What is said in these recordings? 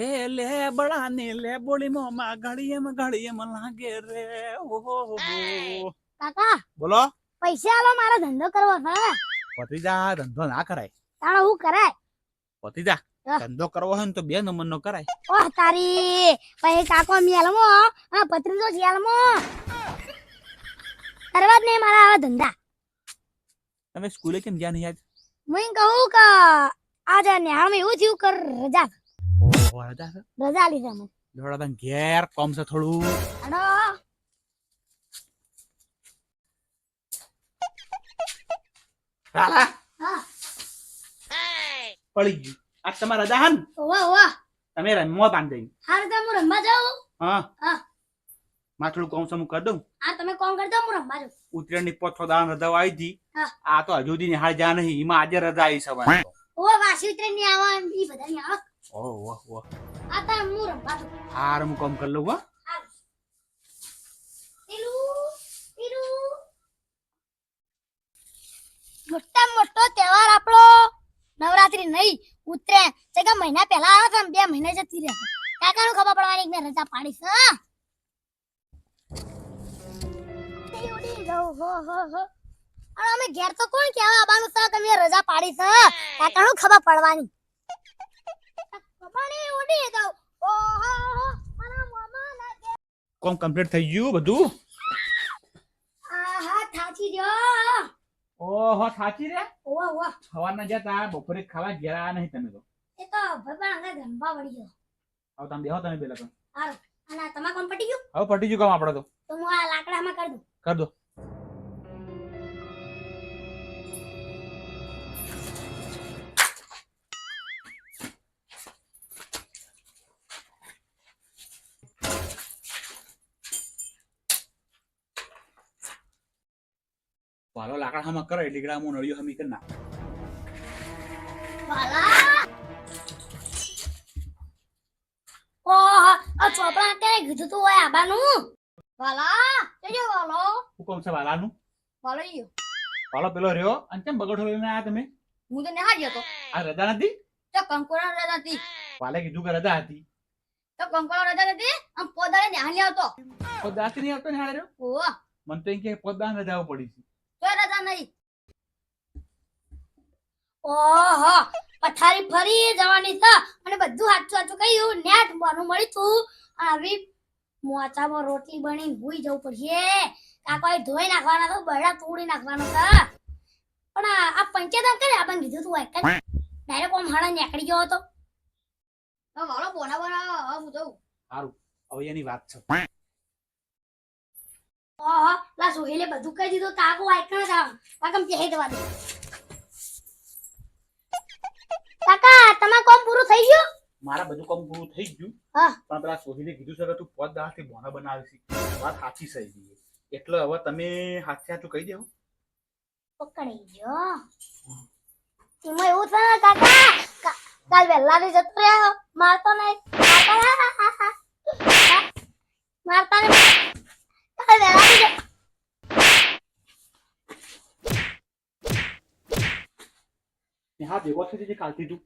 હે લે બળાને લે બોલી મોમાં ઘડીએમ ઘડીએમ લાગે રે. ઓહો હો કાકા. બોલો. પૈસા આલો મારો ધંધો કરવો છે. પતિજા ધંધો ના કરાય. તાણે હું કરાય? પતિજા. ધંધો કરવો હોય ને તો બે નંબર નો કરાય. ઓહ તારી. પછી કાકો મિયાલમો અને પત્રીજો જેલમો કરવા જ નહીં મારા આવા ધંધા. તમે સ્કૂલે કેમ ગયા નહીં આજ? હું કહું કે આજે ન્યાળમાં એવું થયું કર રજા. ઓહો રજા છે રજા લીધા મને જોડા તને ઘેર કોમ છે થોડું. અડો હા. પડી ગયું. આ તમારા રજા હન ઓવા ઓવા. તમે રમવા બાંધી હારે તો હું રમવા જાઉં. હા. હા. માં થોડું કોમ સમું કરી દઉં. હા તમે કોણ કરજો હું રમવા જાઉં. ઉત્તરાયણની પોત દાન રજા આવી હતી. આ તો હજુ દી નિહાળ જા નહીં એમાં આજે રજા આવી સવારે ઓ વાસી ઉત્તરાયણની આવા ઈ બધા ની આવા ઓહ ઓહ ઓહ. આ તો હું રમવા જાઉં હાર હું કોમ કરી લઉં હો. પેલું પેલું મોટા મોટો તહેવાર આપણો. નવરાત્રી નહીં ઉતરે કે મહિના પહેલા આવ્યો તો બે મહિના જતી રહે કાકાનું ખબર પડવાની મેં રજા પાડી છે અમે ઘેર તો કોણ કેવા આવવાનું છે કે મેં રજા પાડી છે કાકાનું ખબર પડવાની. કોમ કમ્પ્લીટ થઈ ગયું બધું? આહા થાચી જો ઓહો થાચી રે? ઓવા ઓવા. સવારના જતા બપોરે ખાવા ગયા નહીં તમે તો. એ તો ભગવાન અંગા ગંભા વળી ગયો. હવે તમે બેહો તમે પેલા તો. હારું. અને તમા કોમ પટી ગયું? હવે પટી ગયું કામ આપડે તો. તો હું આ લાકડામાં કરી દઉં. કર દો. પાલો લાકડા હમા કરે એટલે ગળા નળિયો હમી કરી નાખ. વાલા! ઓહ આ ચોપડા કે કીધું તું હોય આબાનું. વાલા કેજો વાલો. શું કોમ છે વાલાનું? વાલો ઈયો પાલો પેલો રહ્યો? અને કેમ બગડો લઈને આયા તમે? હું તો નેહા ગયો તો આ રજા નથી? તો કંકોડા રજા હતી. વાલે કીધું કે રજા હતી. તો કંકોડા રજા નથી આમ પોદાડે નેહા લ્યા હતો તો આવતો ને હારે ઓહ. મને તો એમ કે પોતદાન રજાઓ પડી છે. તો રજા નહીં. ઓહો, પથારી ફરી જવાની છે અને બધું સાચું સાચું કહ્યું. નેટ બનું મળી છું આવી મોચામાં રોટલી બની ભૂઈ જવું પડશે. કાકોએ ધોઈ નાખવાના તો બળા તોડી નાખવાનો છે પણ આ પંચાયત કરે આપણને કીધું તું એક ડાયરેક્ટ ઓમ હળા નીકળી ગયો હતો. વાળો બોના બોના હું જઉં. સારું. હવે એની વાત છે. ઓહો લા સોહેલે બધું કહી દીધું. કાકો આઈકણ જ આવ કાકમ કે દેવા દે? કાકા તમે કોમ પૂરું થઈ ગયું? મારા બધું કામ પૂરું થઈ ગયું. હા. પણ પેલા સોહેલે કીધું છે કે તું પોત દાળથી બોના બનાવી છે વાત સાચી સહી ગઈ એટલે હવે તમે હાથે હાથું કહી દેવો. પકડી ગયો. એમાં એવું થાય ને કાકા કાલ વહેલા ને જતો રહ્યો. મારતો નહીં. મારતો નહીં. મારતા નહીં કાલ વહેલા થી જતો ને હા ભેગો થઈ જજે કાલથી તું.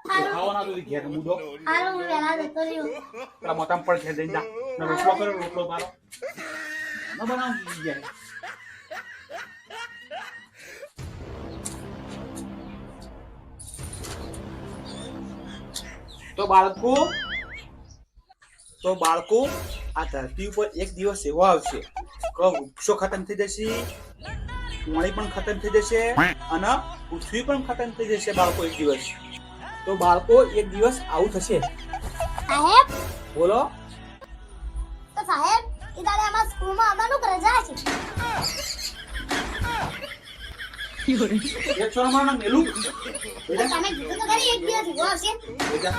ખાવાના તો ઘેર મુદો હારું હું વહેલા જતો રહ્યો. પેલા મોટામાં પણ ઘેર જઈને જા. ને રોટલો કરો રોટલો મારો ન બનાવી જાય તો બાળકો તો બાળકો આ ધરતી ઉપર એક દિવસ એવો આવશે. કે વૃક્ષો ખતમ થઈ જશે. પાણી પણ ખતમ થઈ જશે અને પૃથ્વી પણ ખતમ થઈ જશે બાળકો એક દિવસ. તો બાળકો એક દિવસ આવું થશે. સાહેબ? બોલો. તો સાહેબ એ દાડે અમારા સ્કૂલમાં આવવાનું રજા છે? એક મેલું. તમે કીધું તો ખરી એક દિવસ એવો આવશે બેટા